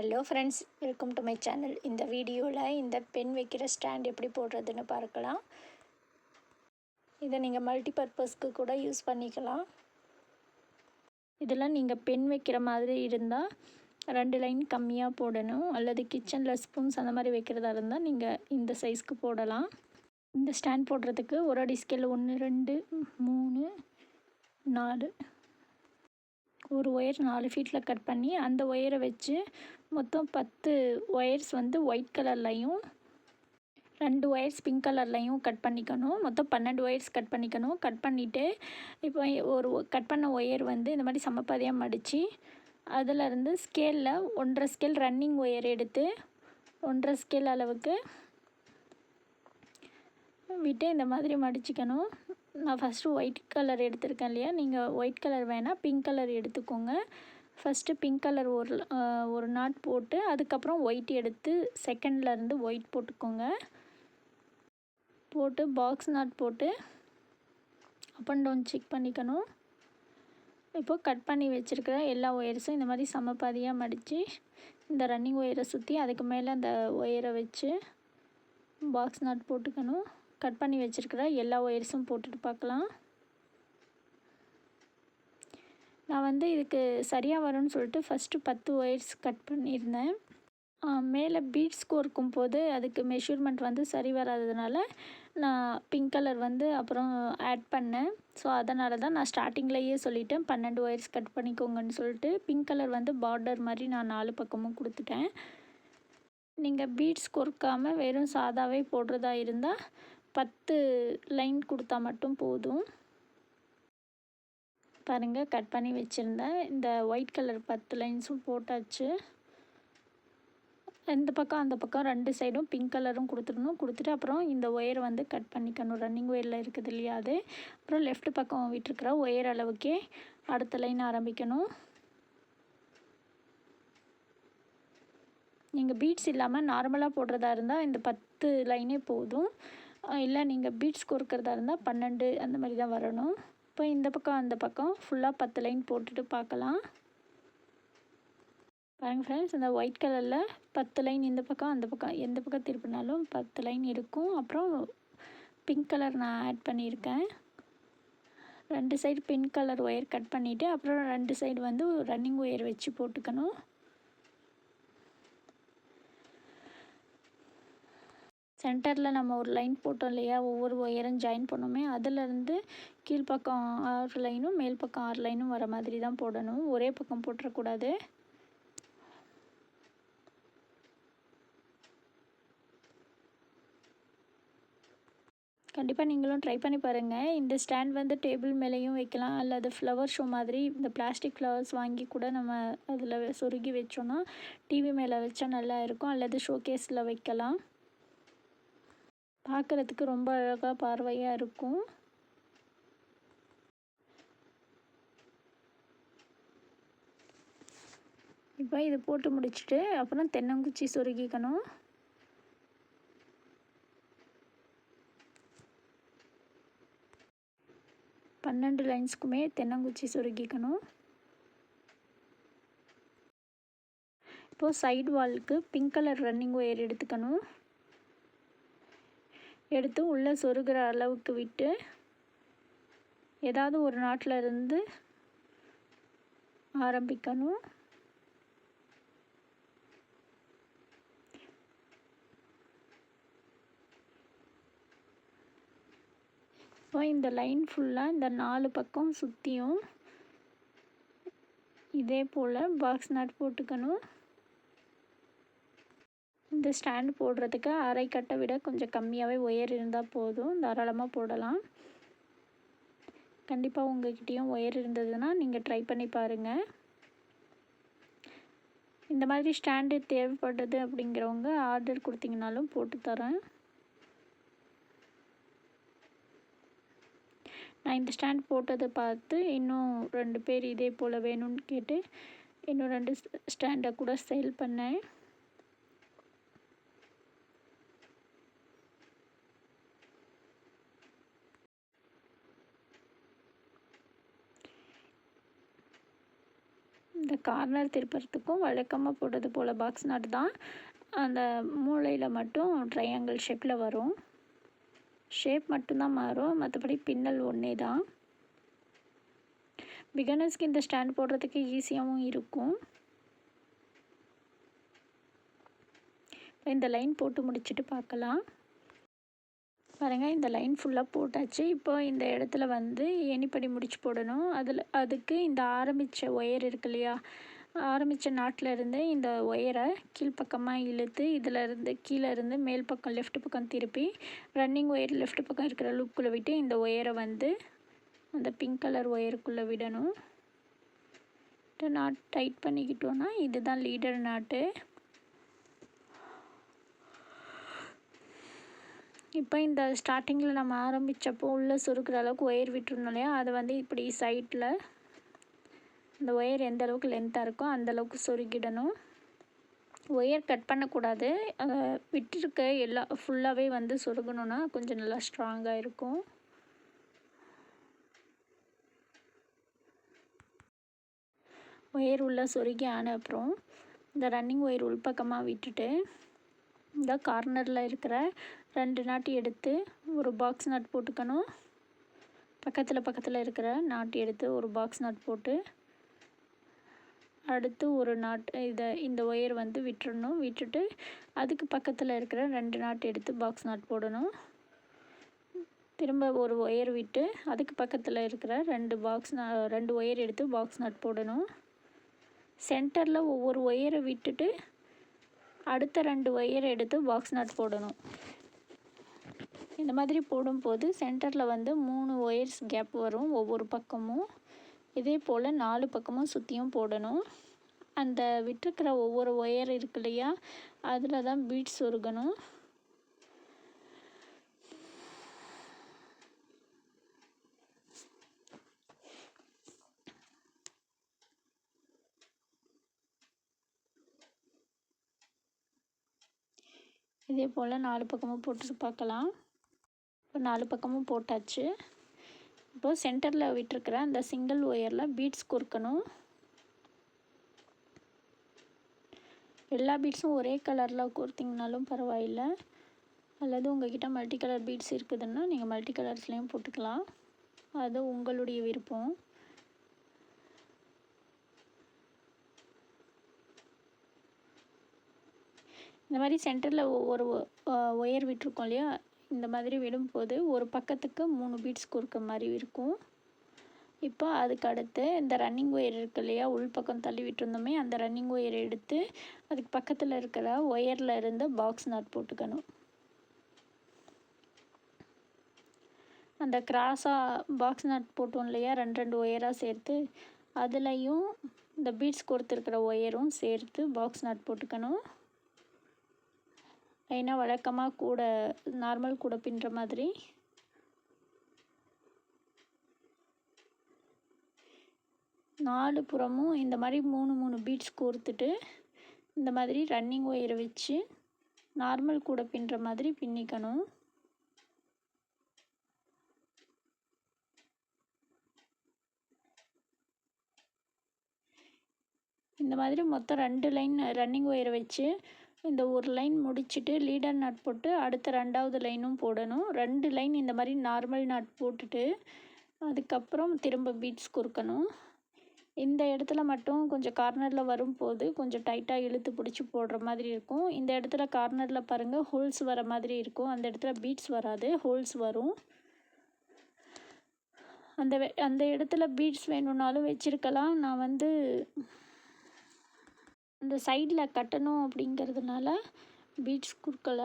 Hello friends welcome to my channel இந்த வீடியோவில் இந்த பென் வைக்கிற ஸ்டாண்ட் எப்படி போடுறதுன்னு பார்க்கலாம். இதை நீங்கள் மல்டி பர்பஸ்க்கு கூட யூஸ் பண்ணிக்கலாம். இதெல்லாம் நீங்கள் பென் வைக்கிற மாதிரி இருந்தால் ரெண்டு லைன் கம்மியாக போடணும். அல்லது கிச்சனில் ஸ்பூன்ஸ் அந்த மாதிரி வைக்கிறதா இருந்தால் நீங்கள் இந்த சைஸ்க்கு போடலாம். இந்த ஸ்டாண்ட் போடுறதுக்கு ஒரு அடி ஸ்கேல் ஒன்று ரெண்டு மூணு நாலு ஒரு ஒயர் நாலு ஃபீட்டில் கட் பண்ணி அந்த ஒயரை வச்சு மொத்தம் பத்து ஒயர்ஸ் வந்து ஒயிட் கலர்லையும் ரெண்டு ஒயர்ஸ் பிங்க் கலர்லையும் கட் பண்ணிக்கணும். மொத்தம் பன்னெண்டு ஒயர்ஸ் கட் பண்ணிக்கணும். கட் பண்ணிவிட்டு இப்போ ஒரு கட் பண்ண ஒயர் வந்து இந்த மாதிரி சமப்பாதியாக மடித்து அதிலருந்து ஸ்கேலில் ஒன்றரை ஸ்கேல் ரன்னிங் ஒயர் எடுத்து ஒன்றரை ஸ்கேல் அளவுக்கு விட்டு இந்த மாதிரி மடிச்சுக்கணும். நான் ஃபஸ்ட்டு ஒயிட் கலர் எடுத்திருக்கேன் இல்லையா? நீங்கள் ஒயிட் கலர் வேணால் பிங்க் கலர் எடுத்துக்கோங்க. ஃபஸ்ட்டு பிங்க் கலர் ஒரு ஒரு நாட் போட்டு அதுக்கப்புறம் ஒயிட் எடுத்து செகண்ட்லேருந்து ஒயிட் போட்டுக்கோங்க. போட்டு பாக்ஸ் நாட் போட்டு அப் அண்ட் டவுன் செக் பண்ணிக்கணும். இப்போது கட் பண்ணி வச்சுருக்கிற எல்லா ஒயர்ஸும் இந்த மாதிரி சமப்பாதியாக மடித்து இந்த ரன்னிங் ஒயரை சுற்றி அதுக்கு மேலே அந்த ஒயரை வச்சு பாக்ஸ் நாட் போட்டுக்கணும். கட் பண்ணி வச்சுருக்கிற எல்லா ஒயர்ஸும் போட்டுட்டு பார்க்கலாம். நான் வந்து இதுக்கு சரியாக வரும்னு சொல்லிட்டு ஃபஸ்ட்டு பத்து ஒயர்ஸ் கட் பண்ணியிருந்தேன். மேலே பீட்ஸ் கோர்க்கும் போது அதுக்கு மெஷர்மெண்ட் வந்து சரி வராததுனால நான் பிங்க் கலர் வந்து அப்புறம் ஆட் பண்ணேன். ஸோ அதனால தான் நான் ஸ்டார்டிங்லேயே சொல்லிட்டேன். பன்னெண்டு ஒயர்ஸ் கட் பண்ணிக்கோங்கன்னு சொல்லிட்டு பிங்க் கலர் வந்து பார்டர் மாதிரி நான் நாலு பக்கமும் கொடுத்துட்டேன். நீங்கள் பீட்ஸ் கொறுக்காமல் வெறும் சாதாவே போடுறதா இருந்தால் பத்து லைன் கொடுத்தா மட்டும் போதும். பாருங்கள் கட் பண்ணி வச்சுருந்தேன். இந்த ஒயிட் கலர் பத்து லைன்ஸும் போட்டாச்சு. இந்த பக்கம் அந்த பக்கம் ரெண்டு சைடும் பிங்க் கலரும் கொடுத்துடணும். கொடுத்துட்டு அப்புறம் இந்த ஒயரை வந்து கட் பண்ணிக்கணும். ரன்னிங் ஒயரில் இருக்குது இல்லையா அது. அப்புறம் லெஃப்ட் பக்கம் விட்டுருக்குற ஒயர் அளவுக்கே அடுத்த லைன் ஆரம்பிக்கணும். நீங்கள் பீட்ஸ் இல்லாமல் நார்மலாக போடுறதா இருந்தால் இந்த பத்து லைனே போதும். இல்லை நீங்கள் பீட்ஸ் கொடுக்குறதா இருந்தால் பன்னெண்டு அந்த மாதிரி தான் வரணும். இப்போ இந்த பக்கம் அந்த பக்கம். ஃபுல்லாக பத்து லைன் போட்டுட்டு பார்க்கலாம் பாருங்கள் ஃப்ரெண்ட்ஸ் இந்த ஒயிட் கலரில் பத்து லைன் இந்த பக்கம் அந்த பக்கம். எந்த பக்கம் திருப்பினாலும் பத்து லைன் இருக்கும். அப்புறம் பிங்க் கலர் நான் ஆட் பண்ணியிருக்கேன். ரெண்டு side pink colour wire cut பண்ணிவிட்டு அப்புறம் ரெண்டு சைடு வந்து ரன்னிங் ஒயர் வச்சு போட்டுக்கணும். சென்டரில் நம்ம ஒரு லைன் போட்டோம் இல்லையா? ஒவ்வொரு ஒயரும் ஜாயின் பண்ணோமே அதிலேருந்து கீழ்ப்பக்கம் ஆறு லைனும் மேல் பக்கம் ஆறு லைனும் வர மாதிரி தான் போடணும். ஒரே பக்கம் போட்டுறக்கூடாது. கண்டிப்பாக நீங்களும் ட்ரை பண்ணி பாருங்கள் இந்த ஸ்டாண்ட் வந்து டேபிள் மேலேயும் வைக்கலாம். அல்லது ஃப்ளவர் ஷோ மாதிரி இந்த பிளாஸ்டிக் ஃப்ளவர்ஸ் வாங்கி கூட நம்ம அதில் சொருகி வச்சோன்னா டிவி மேலே வச்சா நல்லா இருக்கும். அல்லது ஷோகேஸில் வைக்கலாம். பார்க்குறதுக்கு ரொம்ப அழகாக பார்வையாக இருக்கும். இப்போ இது போட்டு முடிச்சுட்டு அப்புறம் தென்னங்குச்சி சொருகிக்கணும். பன்னெண்டு லைன்ஸ்க்குமே தென்னங்குச்சி சொருகிக்கணும். இப்போது சைடு வாலுக்கு பிங்க் கலர் ரன்னிங் ஒயர் எடுத்துக்கணும். எடுத்து உள்ளே சொருகிற அளவுக்கு விட்டு ஏதாவது ஒரு நாட்டில் இருந்து ஆரம்பிக்கணும். ஸோ இந்த லைன் ஃபுல்லாக இந்த நாலு பக்கம் சுற்றியும் இதே போல் பாக்ஸ் நாட் போட்டுக்கணும். இந்த ஸ்டாண்ட் போடுறதுக்கு அரை கட்டை விட கொஞ்சம் கம்மியாகவே ஒயர் இருந்தால் போதும். தாராளமாக போடலாம். கண்டிப்பாக உங்கள்கிட்டேயும் ஒயர் இருந்ததுன்னா நீங்கள் ட்ரை பண்ணி பாருங்கள் இந்த மாதிரி ஸ்டாண்டு தேவைப்படுது அப்படிங்கிறவங்க ஆர்டர் கொடுத்தீங்கனாலும் போட்டு தரேன். நான் இந்த ஸ்டாண்ட் போட்டதை பார்த்து இன்னும் ரெண்டு பேர் இதே போல் வேணும்னு கேட்டு இன்னும் ரெண்டு ஸ்டாண்டை கூட சேல் பண்ணேன். இந்த கார்னர் திருப்புறத்துக்கும் வழக்கமாக போடுறது போல் பாக்ஸ் நாட் தான். அந்த மூலையில் மட்டும் ட்ரையாங்கிள் ஷேப்பில் வரும். ஷேப் மட்டும்தான் மாறும். மற்றபடி பின்னல் ஒன்றே தான். பிகனர்ஸ்க்கு இந்த ஸ்டாண்ட் போடுறதுக்கு ஈஸியாகவும் இருக்கும். இந்த லைன் போட்டு முடிச்சுட்டு பார்க்கலாம். பாருங்கள் இந்த லைன் ஃபுல்லாக போட்டாச்சு. இப்போ இந்த இடத்துல வந்து எனிப்படி முடிச்சு போடணும். அதில் அதுக்கு இந்த ஆரம்பித்த ஒயர் இருக்கு இல்லையா? ஆரம்பித்த நாட்டிலருந்து இந்த ஒயரை கீழ்ப்பக்கமாக இழுத்து இதில் இருந்து கீழே இருந்து மேல் பக்கம் லெஃப்ட் பக்கம் திருப்பி ரன்னிங் ஒயர் லெஃப்ட் பக்கம் இருக்கிற லூப்புக்குள்ளே விட்டு இந்த ஒயரை வந்து அந்த பிங்க் கலர் ஒயருக்குள்ளே விடணும். நாட் டைட் பண்ணிக்கிட்டோன்னா இதுதான் லீடர் நாட்டு இப்போ இந்த ஸ்டார்டிங்கில் நம்ம ஆரம்பித்தப்போ உள்ளே சுருக்கிற அளவுக்கு ஒயர் விட்டுருந்தோம் இல்லையா? அதை வந்து இப்படி சைட்டில் இந்த ஒயர் எந்த அளவுக்கு லென்த்தாக இருக்கோ அந்தளவுக்கு சொருகிடணும் ஒயர் கட் பண்ணக்கூடாது. அதை விட்டுருக்க எல்லா ஃபுல்லாகவே வந்து சொருகணுன்னா கொஞ்சம் நல்லா ஸ்ட்ராங்காக இருக்கும். ஒயர் உள்ளே சொருகி ஆன அப்புறம் இந்த ரன்னிங் ஒயர் உள்பக்கமாக விட்டுட்டு இந்த கார்னரில் இருக்கிற ரெண்டு நாட்டு எடுத்து ஒரு பாக்ஸ் நட் போட்டுக்கணும். பக்கத்தில் பக்கத்தில் இருக்கிற நாட்டு எடுத்து ஒரு பாக்ஸ் நட் போட்டு அடுத்து ஒரு நாட் இதை இந்த ஒயர் வந்து விட்டுறணும். விட்டுட்டு அதுக்கு பக்கத்தில் இருக்கிற ரெண்டு நாட் எடுத்து பாக்ஸ் நாட் போடணும். திரும்ப ஒரு ஒயர் விட்டு அதுக்கு பக்கத்தில் இருக்கிற ரெண்டு பாக்ஸ் ரெண்டு ஒயர் எடுத்து பாக்ஸ் நட் போடணும். சென்டரில் ஒவ்வொரு ஒயரை விட்டுட்டு அடுத்த ரெண்டு ஒயர் எடுத்து பாக்ஸ் நாட் போடணும். இந்த மாதிரி போடும்போது சென்டரில் வந்து மூணு ஒயர்ஸ் கேப் வரும் ஒவ்வொரு பக்கமும். இதே போல் நாலு பக்கமும் சுற்றியும் போடணும். அந்த விட்டுருக்கிற ஒவ்வொரு ஒயர் இருக்கு இல்லையா? அதில் தான் பீட்ஸ் உருகணும். இதே போல் நாலு பக்கமும் போட்டு பார்க்கலாம். இப்போ நாலு பக்கமும் போட்டாச்சு. இப்போ சென்டரில் விட்டுருக்கிற அந்த சிங்கிள் ஒயரில் பீட்ஸ் கொடுக்கணும் எல்லா பீட்ஸும் ஒரே கலரில் கொடுத்தீங்கனாலும் பரவாயில்லை. அல்லது உங்கள்கிட்ட மல்டி கலர் பீட்ஸ் இருக்குதுன்னா நீங்கள் மல்டி கலர்ஸ்லேயும் போட்டுக்கலாம். அது உங்களுடைய விருப்பம். இந்த மாதிரி சென்டரில் ஒரு ஒயர் விட்டுருக்கோம் இல்லையா? இந்த மாதிரி விடும்போது ஒரு பக்கத்துக்கு மூணு பீட்ஸ் கொடுக்க மாதிரி இருக்கும். இப்போ அதுக்கு அடுத்து இந்த ரன்னிங் ஒயர் இருக்கு இல்லையா உள் பக்கம் தள்ளி விட்டுருந்தோமே அந்த ரன்னிங் ஒயர் எடுத்து அதுக்கு பக்கத்தில் இருக்கிற ஒயரில் இருந்து பாக்ஸ் நாட் போட்டுக்கணும். அந்த கிராஸாக பாக்ஸ் நாட் போட்டோம் இல்லையா ரெண்டு ரெண்டு ஒயராக சேர்த்து அதுலேயும் இந்த பீட்ஸ் கொடுத்துருக்கிற ஒயரும் சேர்த்து பாக்ஸ் நாட் போட்டுக்கணும். ஏன்னா வழக்கமாக கூட நார்மல் கூட பின்னுற மாதிரி. நாலு புறமும் இந்த மாதிரி மூணு மூணு பீட்ஸ் கோர்த்துட்டு இந்த மாதிரி ரன்னிங் ஒயரை வச்சு நார்மல் கூட பின்னுற மாதிரி பின்னிக்கணும். இந்த மாதிரி மொத்தம் ரெண்டு லைன் ரன்னிங் ஒயரை வச்சு இந்த ஒரு லைன் முடிச்சுட்டு லீடர் நாட் போட்டு அடுத்த ரெண்டாவது லைனும் போடணும். ரெண்டு லைன் இந்த மாதிரி நார்மல் நாட் போட்டுட்டு அதுக்கப்புறம் திரும்ப பீட்ஸ் கொடுக்கணும் இந்த இடத்துல மட்டும் கொஞ்சம் கார்னரில் வரும்போது கொஞ்சம் டைட்டாக இழுத்து பிடிச்சி போடுற மாதிரி இருக்கும். இந்த இடத்துல கார்னரில் பாருங்கள் ஹோல்ஸ் வர மாதிரி இருக்கும். அந்த இடத்துல பீட்ஸ் வராது ஹோல்ஸ் வரும். அந்த அந்த இடத்துல பீட்ஸ் வேணும்னாலும் வச்சுருக்கலாம். நான் வந்து அந்த சைடில் கட்டணும் அப்படிங்கிறதுனால பீட்ஸ் கொடுக்கல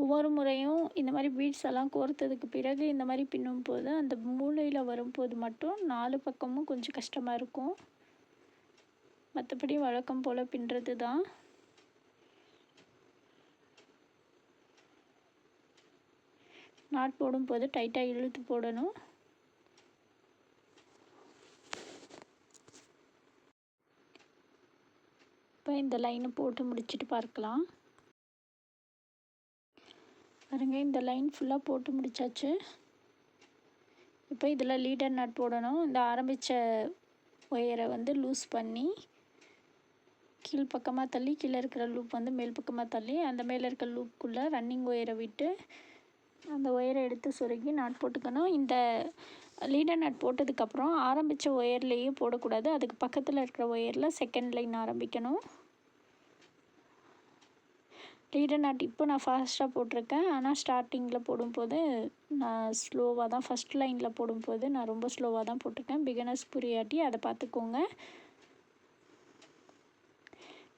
ஒவ்வொரு முறையும் இந்த மாதிரி பீட்ஸ் எல்லாம் கோர்த்ததுக்கு பிறகு இந்த மாதிரி பின்னும் போது அந்த மூளையில் வரும்போது மட்டும் நாலு பக்கமும் கொஞ்சம் கஷ்டமாக இருக்கும். மற்றபடி வழக்கம் போல் பின்னுறது தான். நாட் போடும்போது டைட்டாக இழுத்து போடணும். இப்போ இந்த லைனை போட்டு முடிச்சுட்டு பார்க்கலாம். பாருங்க இந்த லைன் ஃபுல்லாக போட்டு முடிச்சாச்சு. இப்போ இதில் லீடர் நட் போடணும். இந்த ஆரம்பித்த ஒயரை வந்து லூஸ் பண்ணி கீழ் பக்கமாக தள்ளி கீழே இருக்கிற லூப் வந்து மேல் பக்கமாக தள்ளி அந்த மேலே இருக்கிற லூப்புக்குள்ளே ரன்னிங் ஒயரை விட்டு அந்த ஒயரை எடுத்து சொருகி நாட் போட்டுக்கணும். இந்த லீடர் நட் போட்டதுக்கப்புறம் ஆரம்பித்த ஒயர்லேயே போடக்கூடாது. அதுக்கு பக்கத்தில் இருக்கிற ஒயரில் செகண்ட் லைன் ஆரம்பிக்கணும். லீடர் நாட் இப்போ நான் ஃபாஸ்ட்டாக போட்டிருக்கேன். ஆனால் ஸ்டார்டிங்கில் போடும்போது நான் ஸ்லோவாக தான் ஃபஸ்ட் லைனில் போடும்போது நான் ரொம்ப ஸ்லோவாக தான் போட்டிருக்கேன். பிகினர்ஸ் புரியாட்டி அதை பார்த்துக்கோங்க.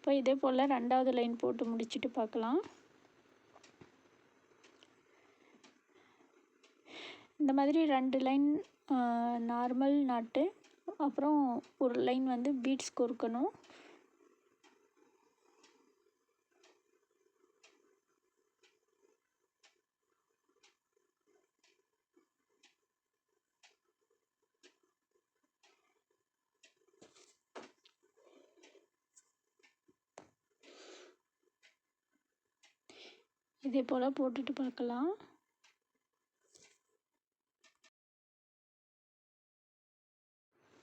இப்போ இதே போல் ரெண்டாவது லைன் போட்டு முடிச்சுட்டு பார்க்கலாம் இந்த மாதிரி ரெண்டு லைன் நார்மல் நாட்டு அப்புறம் ஒரு லைன் வந்து பீட்ஸ் கொடுக்கணும் இதே போல் போட்டுட்டு பார்க்கலாம்.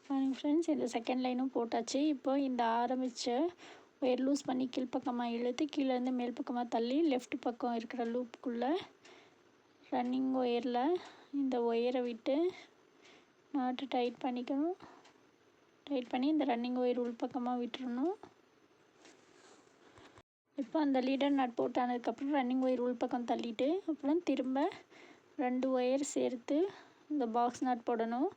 பாருங்கள் ஃப்ரெண்ட்ஸ் இந்த செகண்ட் லைனும் போட்டாச்சு. இப்போ இந்த ஆரம்பித்த ஒயர் லூஸ் பண்ணி கீழ்ப்பக்கமாக இழுத்து கீழேருந்து மேல் பக்கமாக தள்ளி லெஃப்ட் பக்கம் இருக்கிற லூப்புக்குள்ளே ரன்னிங் ஒயரில் இந்த ஒயரை விட்டு நாட்டு டைட் பண்ணிக்கணும். டைட் பண்ணி இந்த ரன்னிங் ஒயர் உள் பக்கமாக விட்டுறணும். இப்போ அந்த லீடர் நட் போட்டானதுக்கப்புறம் ரன்னிங் ஒயர் உள் பக்கம் தள்ளிட்டு அப்புறம் திரும்ப ரெண்டு ஒயர் சேர்த்து இந்த பாக்ஸ் நாட் போடணும்.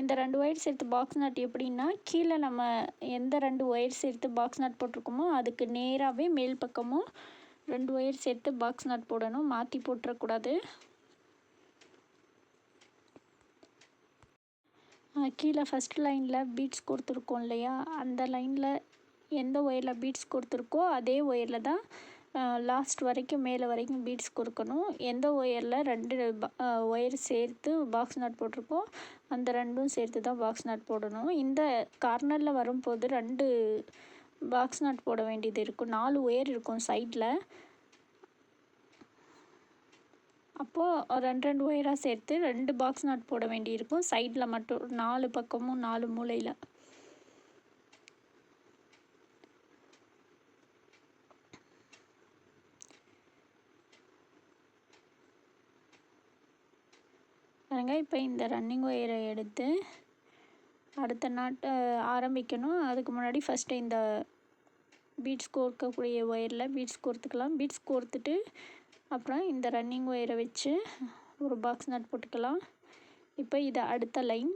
இந்த ரெண்டு ஒயர் சேர்த்து பாக்ஸ் நாட் எப்படின்னா கீழே நம்ம எந்த ரெண்டு ஒயர் சேர்த்து பாக்ஸ் நாட் போட்டிருக்கோமோ அதுக்கு நேராகவே மேல் பக்கமும் ரெண்டு ஒயர் சேர்த்து பாக்ஸ் நாட் போடணும். மாற்றி போட்டுறக்கூடாது. கீழே ஃபஸ்ட் லைனில் பீட்ஸ் கொடுத்துருக்கோம் இல்லையா? அந்த லைனில் எந்த ஒயரில் பீட்ஸ் கொடுத்துருக்கோ அதே ஒயரில் தான் லாஸ்ட் வரைக்கும் மேலே வரைக்கும் பீட்ஸ் கொடுக்கணும். எந்த ஒயரில் ரெண்டு ஒயர் சேர்த்து பாக்ஸ் நாட் போட்டிருக்கோம் அந்த ரெண்டும் சேர்த்து தான் பாக்ஸ் நாட் போடணும். இந்த கார்னரில் வரும்போது ரெண்டு பாக்ஸ் நாட் போட வேண்டியது இருக்கும். நாலு ஒயர் இருக்கும் சைடில் அப்போது ரெண்டு ரெண்டு ஒயராக சேர்த்து ரெண்டு பாக்ஸ் நாட் போட வேண்டியிருக்கும். சைடில் மட்டும் நாலு பக்கமும் நாலு மூலையில். பாருங்கள் இப்போ இந்த ரன்னிங் ஒயரை எடுத்து அடுத்த நாட்டு ஆரம்பிக்கணும். அதுக்கு முன்னாடி ஃபஸ்ட்டு இந்த பீட்ஸ் கோர்க்கக்கூடிய ஒயரில் பீட்ஸ் கோர்த்துக்கலாம். பீட்ஸ் கோர்த்துட்டு அப்புறம் இந்த ரன்னிங் ஒயரை வச்சு ஒரு பாக்ஸ் நட் போட்டுக்கலாம். இப்போ இது அடுத்த லைன்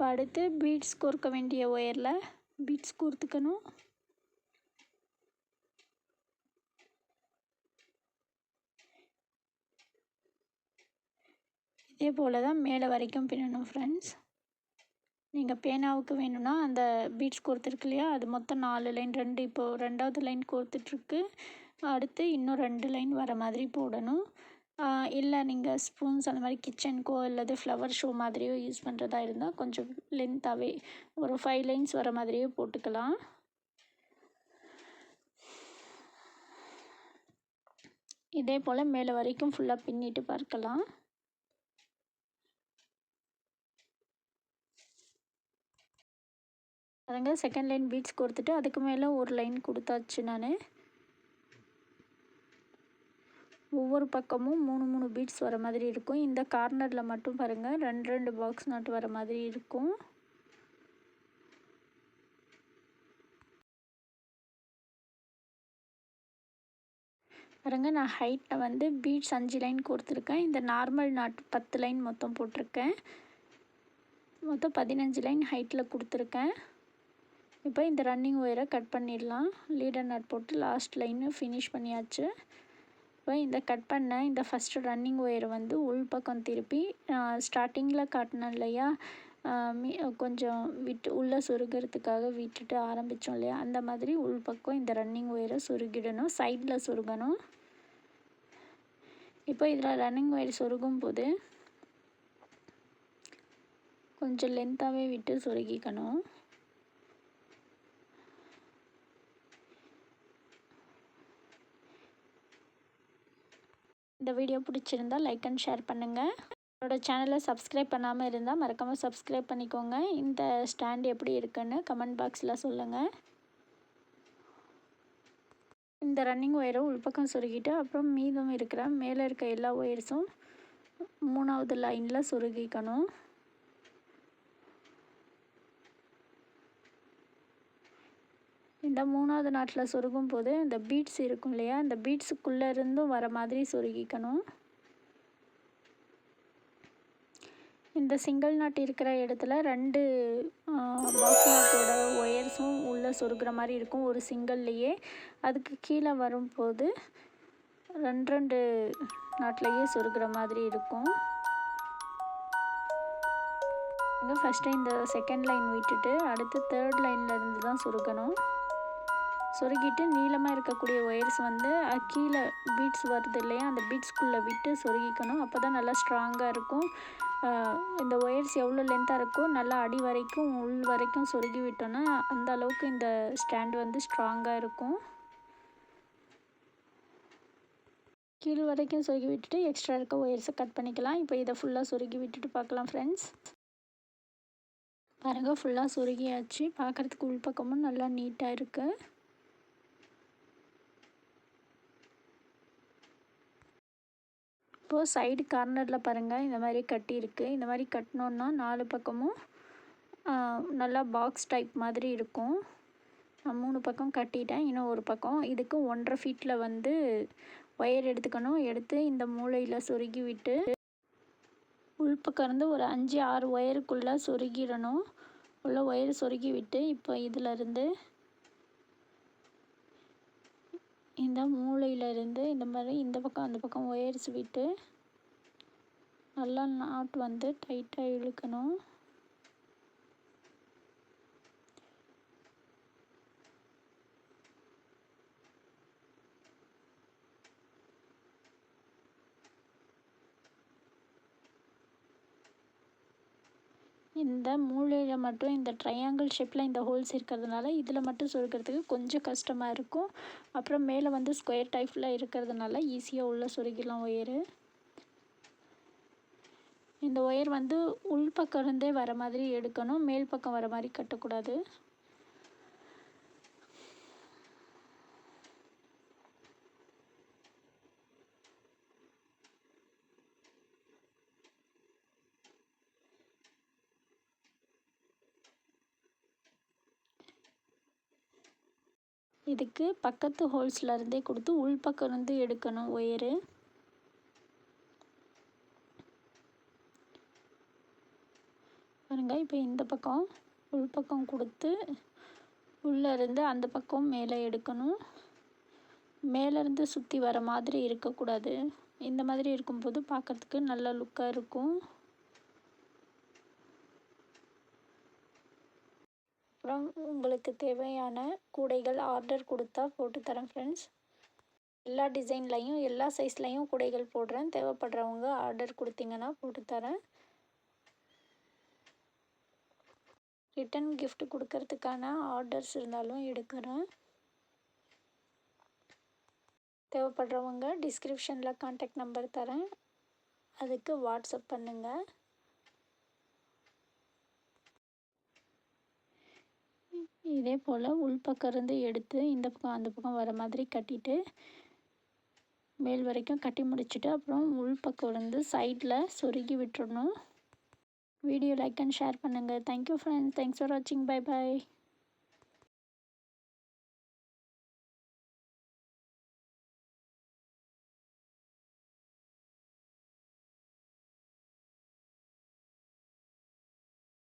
இப்போ அடுத்து பீட்ஸ் கோர்க்க வேண்டிய ஒயரில் பீட்ஸ் கோர்த்துக்கணும் இதே போல் தான் மேலே வரைக்கும் பின்னணும் ஃப்ரெண்ட்ஸ் நீங்கள் பேனாவுக்கு வேணும்னா அந்த பீட்ஸ் கோர்த்துருக்கு இல்லையா? அது மொத்தம் நாலு லைன் ரெண்டு இப்போது ரெண்டாவது லைன் கோர்த்துட்ருக்கு அடுத்து இன்னும் ரெண்டு லைன் வர மாதிரி போடணும். இல்லை நீங்கள் ஸ்பூன்ஸ் அந்த மாதிரி கிச்சனுக்கோ அல்லது ஃப்ளவர் ஷோ மாதிரியோ யூஸ் பண்ணுறதா இருந்தால் கொஞ்சம் லென்த்தாகவே ஒரு ஃபைவ் லைன்ஸ் வர மாதிரியே போட்டுக்கலாம். இதே போல் மேலே வரைக்கும் ஃபுல்லாக பின்னிட்டு பார்க்கலாம். அதுங்க செகண்ட் லைன் பீட்ஸ் கொடுத்துட்டு அதுக்கு மேலே ஒரு லைன் கொடுத்தாச்சு நான். ஒவ்வொரு பக்கமும் மூணு மூணு பீட்ஸ் வர மாதிரி இருக்கும். இந்த கார்னரில் மட்டும் பாருங்கள் ரெண்டு ரெண்டு பாக்ஸ் நாட் வர மாதிரி இருக்கும். பாருங்கள் நான் ஹைட்டில் வந்து பீட்ஸ் அஞ்சு லைன் கொடுத்துருக்கேன். இந்த நார்மல் நாட் பத்து லைன் மொத்தம் போட்டிருக்கேன். மொத்தம் பதினஞ்சு லைன் ஹைட்டில் கொடுத்துருக்கேன். இப்போ இந்த ரன்னிங் ஒயரை கட் பண்ணிடலாம். லீடர் நாட் போட்டு லாஸ்ட் லைனு ஃபினிஷ் பண்ணியாச்சு. இப்போ இந்த கட் பண்ண இந்த ஃபஸ்ட்டு ரன்னிங் ஒயரை வந்து உள் பக்கம் திருப்பி ஸ்டார்டிங்கில் காட்டினேன் இல்லையா? கொஞ்சம் விட்டு உள்ளே சுருகிறதுக்காக விட்டுட்டு ஆரம்பித்தோம் இல்லையா? அந்த மாதிரி உள் பக்கம் இந்த ரன்னிங் ஒயரை சுருகிடணும் சைடில் சுருகணும். இப்போ இதில் ரன்னிங் ஒயர் சுருகும் போது கொஞ்சம் லென்த்தாகவே விட்டு சுருகிக்கணும். இந்த வீடியோ பிடிச்சிருந்தா லைக் அண்ட் ஷேர் பண்ணுங்கள் என்னோட சேனலை சப்ஸ்கிரைப் பண்ணாமல் இருந்தால் மறக்காமல் சப்ஸ்கிரைப் பண்ணிக்கோங்க. இந்த ஸ்டாண்ட் எப்படி இருக்குன்னு கமெண்ட் பாக்ஸில் சொல்லுங்கள் இந்த ரன்னிங் ஒயரை உள்பக்கம் சுருகிட்டு அப்புறம் மீதம் இருக்கிற மேலே இருக்க எல்லா ஒயர்ஸும் மூணாவது லைனில் சுருகிக்கணும். இந்த மூணாவது நாட்டில் சொருகும் போது இந்த பீட்ஸ் இருக்கும் இல்லையா? இந்த பீட்ஸுக்குள்ளே இருந்தும் வர மாதிரி சொருகிக்கணும். இந்த சிங்கிள் நாட் இருக்கிற இடத்துல ரெண்டு பாக்ஸ் நாட்டோட ஒயர்ஸும் உள்ளே சொருகிற மாதிரி இருக்கும் ஒரு சிங்கிள்லையே அதுக்கு கீழே வரும்போது ரெண்டு ரெண்டு நாட்லேயே சொருகிற மாதிரி இருக்கும். இங்கே ஃபஸ்ட்டு இந்த செகண்ட் லைன் விட்டுட்டு அடுத்து தேர்ட் லைனில் இருந்து தான் சொருகணும். சொருகிட்டு நீளமாக இருக்கக்கூடிய ஒயர்ஸ் வந்து கீழே பீட்ஸ் வருது இல்லையா? அந்த பீட்ஸ்குள்ளே விட்டு சொருகிக்கணும். அப்போ தான் நல்லா ஸ்ட்ராங்காக இருக்கும். இந்த ஒயர்ஸ் எவ்வளோ லென்த்தாக இருக்கோ நல்லா அடி வரைக்கும் உள் வரைக்கும் சொருகி விட்டோன்னா அந்த அளவுக்கு இந்த ஸ்டாண்ட் வந்து ஸ்ட்ராங்காக இருக்கும். கீழ் வரைக்கும் சொருகி விட்டுட்டு எக்ஸ்ட்ரா இருக்க ஒயர்ஸை கட் பண்ணிக்கலாம். இப்போ இதை ஃபுல்லாக சொருகி விட்டுட்டு பார்க்கலாம் ஃப்ரெண்ட்ஸ் பாருங்கள் ஃபுல்லாக சொருகியாச்சு. பார்க்குறதுக்கு உள்பக்கமும் நல்லா நீட்டாக இருக்குது இப்போது சைடு கார்னரில் பாருங்கள் இந்த மாதிரி கட்டியிருக்கு. இந்த மாதிரி கட்டினோன்னா நாலு பக்கமும் நல்லா பாக்ஸ் டைப் மாதிரி இருக்கும். நான் மூணு பக்கம் கட்டிட்டேன் இன்னும் ஒரு பக்கம். இதுக்கு ஒன்றரை ஃபீட்டில் வந்து ஒயர் எடுத்துக்கணும். எடுத்து இந்த மூளையில் சொருகி விட்டு உள்பக்கம் இருந்து ஒரு அஞ்சு ஆறு ஒயருக்குள்ளே சொருகிடணும். உள்ள ஒயர் சொருகி விட்டு இப்போ இதிலருந்து இந்த மூளையிலேருந்து இந்த மாதிரி இந்த பக்கம் அந்த பக்கம் ஒயர்ஸ் விட்டு நல்லா நாட் வந்து டைட்டாக இழுக்கணும். இந்த மூளையில் மட்டும் இந்த ட்ரையாங்கிள் ஷேப்பில் இந்த ஹோல்ஸ் இருக்கிறதுனால இதில் மட்டும் சுருக்கிறதுக்கு கொஞ்சம் கஷ்டமாக இருக்கும். அப்புறம் மேலே வந்து ஸ்கொயர் டைப்பில் இருக்கிறதுனால ஈஸியாக உள்ளே சொருகிடலாம் ஒயரு இந்த ஒயர் வந்து உள் பக்கம் இருந்தே வர மாதிரி எடுக்கணும். மேல் பக்கம் வர மாதிரி கட்டக்கூடாது. இதுக்கு பக்கத்து ஹோல்ஸ்லேருந்தே கொடுத்து உள் பக்கம் இருந்து எடுக்கணும் ஒயரு. பாருங்க இப்போ இந்த பக்கம் உள் பக்கம் கொடுத்து உள்ளேருந்து அந்த பக்கம் மேலே எடுக்கணும். மேலேருந்து சுற்றி வர மாதிரி இருக்கக்கூடாது. இந்த மாதிரி இருக்கும்போது பார்க்குறதுக்கு நல்ல லுக்காக இருக்கும். அப்புறம் உங்களுக்கு தேவையான கூடைகள் ஆர்டர் கொடுத்தா போட்டு தரேன் ஃப்ரெண்ட்ஸ் எல்லா டிசைன்லையும் எல்லா சைஸ்லையும் கூடைகள் போடுறேன். தேவைப்படுறவங்க ஆர்டர் கொடுத்தீங்கன்னா போட்டு தரேன். ரிட்டன் கிஃப்ட் கொடுக்கறதுக்கான ஆர்டர்ஸ் இருந்தாலும் எடுக்கிறேன். தேவைப்படுறவங்க டிஸ்கிரிப்ஷனில் காண்டாக்ட் நம்பர் தரேன். அதுக்கு வாட்ஸ்அப் பண்ணுங்கள் இதே போல் உள்பக்கம் இருந்து எடுத்து இந்த பக்கம் அந்த பக்கம் வர மாதிரி கட்டிட்டு மேல் வரைக்கும் கட்டி முடிச்சுட்டு அப்புறம் உள்பக்கம் இருந்து சைடில் சொருகி விட்டுறணும். வீடியோ லைக் அண்ட் ஷேர் பண்ணுங்கள் thank you friends thanks for வாட்சிங் பை பாய்